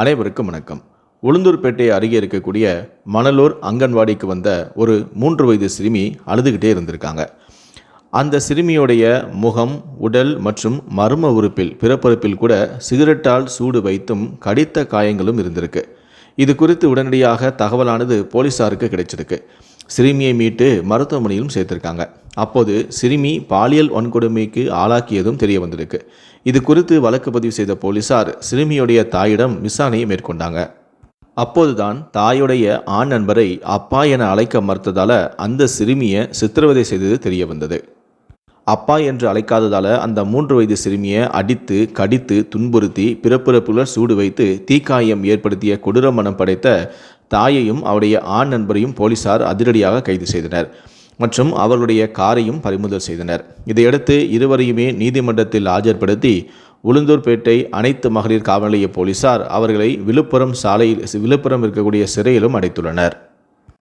அனைவருக்கும் வணக்கம். உளுந்தூர்பேட்டை அருகே இருக்கக்கூடிய மணலூர் அங்கன்வாடிக்கு வந்த ஒரு மூன்று வயது சிறுமி அழுதுகிட்டே இருந்திருக்காங்க. அந்த சிறுமியுடைய முகம் உடல் மற்றும் மர்ம உறுப்பில் பிறப்பறுப்பில் கூட சிகரெட்டால் சூடு வைத்தும் கடித்த காயங்களும் இருந்திருக்கு. இது குறித்து உடனடியாக தகவலானது போலீசாருக்கு கிடைச்சிருக்கு. சிறுமியை மீட்டு மருத்துவமனையிலும் சேர்த்திருக்காங்க. அப்போது சிறுமி பாலியல் வன்கொடுமைக்கு ஆளாக்கியதும் தெரிய வந்திருக்கு. இது குறித்து வழக்கு பதிவு செய்த போலீசார் சிறுமியுடைய தாயிடம் விசாரணையை மேற்கொண்டாங்க. அப்போதுதான் தாயுடைய ஆண் நண்பரை அப்பா என அழைக்க மறுத்ததால அந்த சிறுமியை சித்திரவதை செய்தது தெரிய வந்தது. அப்பா என்று அழைக்காததால் அந்த மூன்று வயது சிறுமியை அடித்து கடித்து துன்புறுத்தி பிறப்பிறப்புல சூடு வைத்து தீக்காயம் ஏற்படுத்திய கொடூர மனம் படைத்த தாயையும் அவருடைய ஆண் நண்பரையும் போலீசார் அதிரடியாக கைது செய்தனர் மற்றும் அவர்களுடைய காரையும் பறிமுதல் செய்தனர். இதையடுத்து இருவரையுமே நீதிமன்றத்தில் ஆஜர்படுத்தி உளுந்தூர்பேட்டை அனைத்து மகளிர் காவல் நிலைய போலீசார் அவர்களை விழுப்புரம் சாலையில் விழுப்புரம் இருக்கக்கூடிய சிறையிலும் அடைத்துள்ளனர்.